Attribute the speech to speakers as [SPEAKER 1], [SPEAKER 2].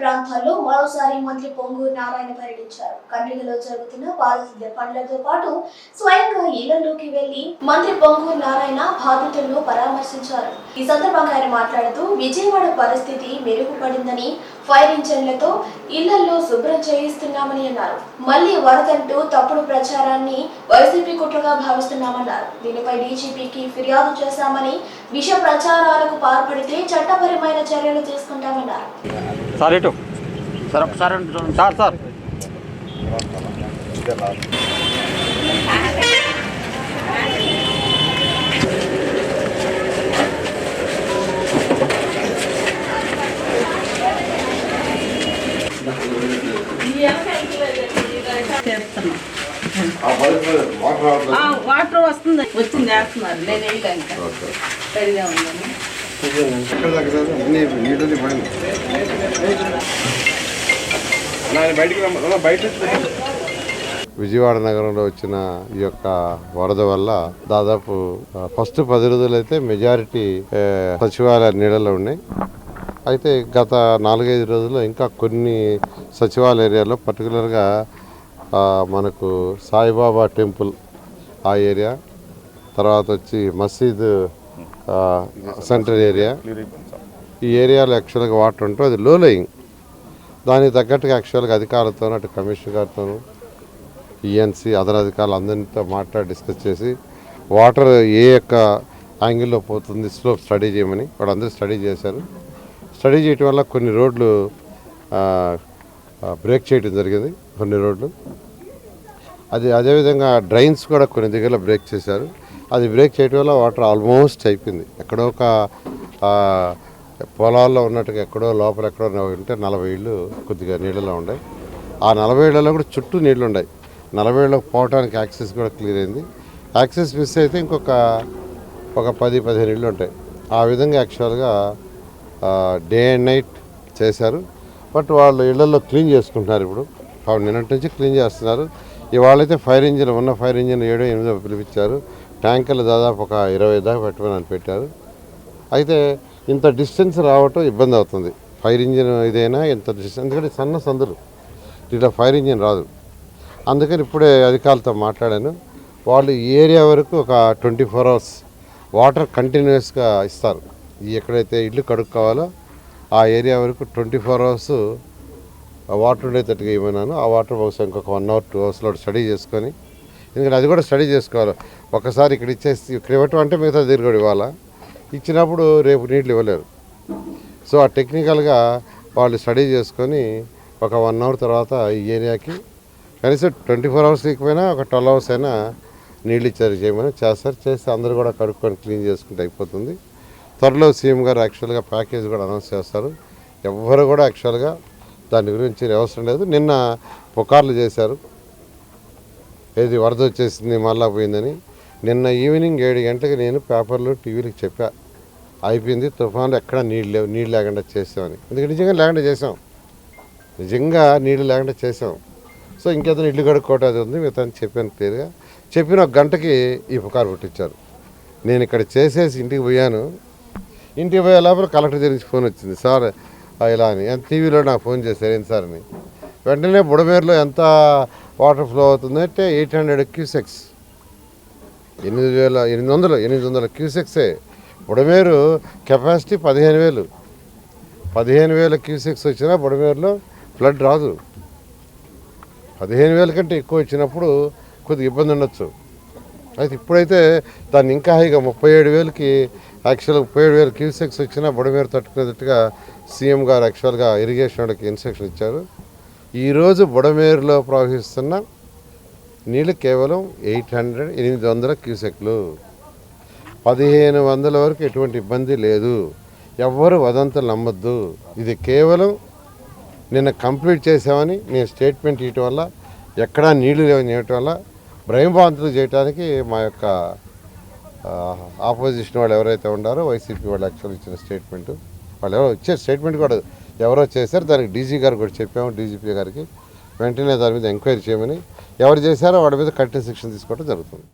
[SPEAKER 1] ప్రాంతాల్లో మరోసారి మంత్రి పొంగూరు నారాయణ పర్యటించారు కండ్రిగలో జరుగుతున్న పారిశుద్ధ్య పనులతో పాటు స్వయంగా ఇళ్ళలోకి వెళ్ళి మంత్రి పొంగూరు నారాయణ బాధితులను పరామర్శించారు. ఈ సందర్భంగా ఆయన మాట్లాడుతూ విజయవాడ పరిస్థితి మెరుగుపడిందని ఫైర్ ఇంజన్లతో ఇళ్ళలో శుభ్రం చేయిస్తున్నామని అన్నారు. మళ్ళీ వరదంటూ తప్పుడు ప్రచారాన్ని వైసీపీ కుట్రగా భావిస్తున్నామన్నారు. దీనిపై డీజీపీకి ఫిర్యాదు చేశామని విష ప్రచారాలకు పాల్పడితే చట్టపరమైన చర్యలు తీసుకుంటామన్నారు.
[SPEAKER 2] సార్
[SPEAKER 3] ఒకసారి చూడండి.
[SPEAKER 2] Sir sir.
[SPEAKER 4] వాటర్ రావట్లేదు.
[SPEAKER 5] ఆ, వాటర్ వస్తుంది. వచ్చింది వేస్తున్నారు. నేను వేయలే ఇంకా రెడీగా
[SPEAKER 4] విజయవాడ నగరంలో వచ్చిన ఈ యొక్క వరద వల్ల దాదాపు ఫస్ట్ పది రోజులైతే మెజారిటీ ఆ, సచివాలయ నీళ్ళలో ఉన్నాయి. అయితే గత నాలుగైదు రోజుల్లో ఇంకా కొన్ని సచివాలయ ఏరియాలో పర్టికులర్గా మనకు సాయిబాబా టెంపుల్ ఆ ఏరియా తర్వాత వచ్చి మసీద్ ఆ, సెంటర్ ఏరియా. ఈ ఏరియాలో యాక్చువల్గా వాటర్ ఉంటే అది లో లయింగ్ దానికి తగ్గట్టుగా యాక్చువల్గా అధికారులతో అటు కమిషనర్ గారితోనూ ఈఎన్సీ అదర్ అధికారులు అందరితో మాట్లాడి డిస్కస్ చేసి వాటర్ ఏ యొక్క యాంగిల్లో పోతుంది స్లోప్ స్టడీ చేయమని వాళ్ళందరూ స్టడీ చేశారు. స్టడీ చేయటం వల్ల కొన్ని రోడ్లు బ్రేక్ చేయడం జరిగింది కొన్ని రోడ్లు. అది అదేవిధంగా డ్రైన్స్ కూడా కొన్ని దగ్గర బ్రేక్ చేశారు. అది బ్రేక్ చేయడం వల్ల వాటర్ ఆల్మోస్ట్ అయిపోయింది. ఎక్కడో ఒక పొలాల్లో ఉన్నట్టుగా ఎక్కడో లోపల ఎక్కడో ఉంటే నలభై ఇళ్ళు కొద్దిగా నీళ్ళలో ఉన్నాయి ఆ నలభై ఏళ్ళలో కూడా చుట్టూ నీళ్ళు ఉన్నాయి నలభై ఏళ్ళకి పోవడానికి యాక్సెస్ కూడా క్లియర్ అయింది. యాక్సెస్ మిస్ అయితే ఇంకొక ఒక పది పదిహేను ఇళ్ళు ఉంటాయి. ఆ విధంగా యాక్చువల్గా డే అండ్ నైట్ చేశారు. బట్ వాళ్ళు ఇళ్ళలో క్లీన్ చేసుకుంటున్నారు ఇప్పుడు. నిన్నటి నుంచి క్లీన్ చేస్తున్నారు. ఇవాళైతే ఫైర్ ఇంజిన్ ఉన్న ఫైర్ ఇంజిన్ ఏడో ఎనిమిదో పిలిపించారు. ట్యాంకర్లు దాదాపు ఒక ఇరవై దాకా పెట్టమని పెట్టారు. అయితే ఇంత డిస్టెన్స్ రావటం ఇబ్బంది అవుతుంది. ఫైర్ ఇంజిన్ ఇదైనా ఇంత డిస్టెన్స్ ఎందుకంటే సన్న సందులు. ఇట్లా ఫైర్ ఇంజిన్ రాదు. అందుకని ఇప్పుడే అధికారులతో మాట్లాడాను. వాళ్ళు ఈ ఏరియా వరకు ఒక ట్వంటీ ఫోర్ అవర్స్ వాటర్ కంటిన్యూస్గా ఇస్తారు. ఎక్కడైతే ఇల్లు కడుక్కోవాలో ఆ ఏరియా వరకు ట్వంటీ ఫోర్ అవర్స్ వాటర్ ఉండేటట్టుగా ఇవ్వనాను ఆ వాటర్ బహుశా ఇంకొక వన్ అవర్ టూ అవర్స్లో స్టడీ చేసుకొని ఎందుకంటే అది కూడా స్టడీ చేసుకోవాలి. ఒకసారి ఇక్కడ ఇచ్చేసి ఇక్కడ ఇవ్వటం అంటే మిగతా దగ్గర కూడా ఇవ్వాలా? ఇచ్చినప్పుడు రేపు నీళ్ళు ఇవ్వలేరు. సో ఆ టెక్నికల్గా వాళ్ళు స్టడీ చేసుకొని ఒక వన్ అవర్ తర్వాత ఈ ఏరియాకి కనీసం ట్వంటీ ఫోర్ అవర్స్ లేకపోయినా ఒక ట్వెల్వ్ అవర్స్ అయినా నీళ్ళు ఇచ్చారు చేయమని చేస్తారు. చేస్తే అందరూ కూడా కడుక్కొని క్లీన్ చేసుకుంటే అయిపోతుంది. త్వరలో సీఎం గారు యాక్చువల్గా ప్యాకేజ్ కూడా అనౌన్స్ చేస్తారు. ఎవ్వరు కూడా యాక్చువల్గా దాని గురించి అవసరం లేదు. నిన్న పుకార్లు చేశారు. ఏది వరద వచ్చేసింది మళ్ళా పోయిందని. నిన్న ఈవినింగ్ ఏడు గంటలకు నేను పేపర్లు టీవీలకు చెప్పా. అయిపోయింది తుఫాన్లు ఎక్కడ నీళ్ళు లేవు నీళ్ళు లేకుండా చేసామని. ఎందుకంటే నిజంగా లేకుండా చేసాం. నిజంగా నీళ్ళు లేకుండా చేసాం. సో ఇంకేదైనా ఇల్లు కడుక్కోవటం ఉంది మిగతా చెప్పాను క్లియర్గా. చెప్పిన ఒక గంటకి ఈ పుకారు పుట్టించారు. నేను ఇక్కడ చేసేసి ఇంటికి పోయాను. ఇంటికి పోయే లోపల కలెక్టర్ దగ్గర ఫోన్ వచ్చింది సార్ ఇలా అని. టీవీలో నాకు ఫోన్ చేశారు ఏంటి సార్ అని. వెంటనే బుడమేరులో ఎంత వాటర్ ఫ్లో అవుతుందంటే ఎయిట్ హండ్రెడ్ క్యూసెక్స్. ఎనిమిది వేల ఎనిమిది వందలు ఎనిమిది వందల క్యూసెక్సే. బుడమేరు కెపాసిటీ పదిహేను వేలు. పదిహేను వేల క్యూసెక్స్ వచ్చినా బుడమేరులో ఫ్లడ్ రాదు. పదిహేను వేల కంటే ఎక్కువ వచ్చినప్పుడు కొద్దిగా ఇబ్బంది ఉండొచ్చు. అయితే ఇప్పుడైతే దాన్ని ఇంకా హైగా ముప్పై ఏడు వేలకి యాక్చువల్గా ముప్పై ఏడు వేల క్యూసెక్స్ వచ్చినా బుడమేరు తట్టుకునేటట్టుగా సీఎం గారు యాక్చువల్గా ఇరిగేషన్ వాళ్ళకి ఇన్స్ట్రక్షన్ ఇచ్చారు. ఈరోజు బుడమేరులో ప్రవహిస్తున్న నీళ్ళు కేవలం ఎయిట్ హండ్రెడ్ ఎనిమిది వందల క్యూసెక్లు. పదిహేను వందల వరకు ఎటువంటి ఇబ్బంది లేదు. ఎవ్వరు వదంతులు నమ్మద్దు. ఇది కేవలం నిన్న కంప్లీట్ చేసామని నేను స్టేట్మెంట్ ఇవ్వటం వల్ల ఎక్కడా నీళ్ళు లేవని ఇవ్వటం వల్ల భయభ్రాంతులు చేయడానికి మా యొక్క ఆపోజిషన్ వాళ్ళు ఎవరైతే ఉన్నారో వైసీపీ వాళ్ళు యాక్చువల్ ఇచ్చిన స్టేట్మెంట్. వాళ్ళు ఎవరో ఇచ్చే స్టేట్మెంట్ కూడా ఎవరో చేశారు. దానికి డీజీ గారు కూడా చెప్పాము డీజీపీ గారికి. వెంటనే దాని మీద ఎంక్వైరీ చేయమని ఎవరు చేశారో వాడి మీద కఠిన శిక్షణ తీసుకోవడం జరుగుతుంది.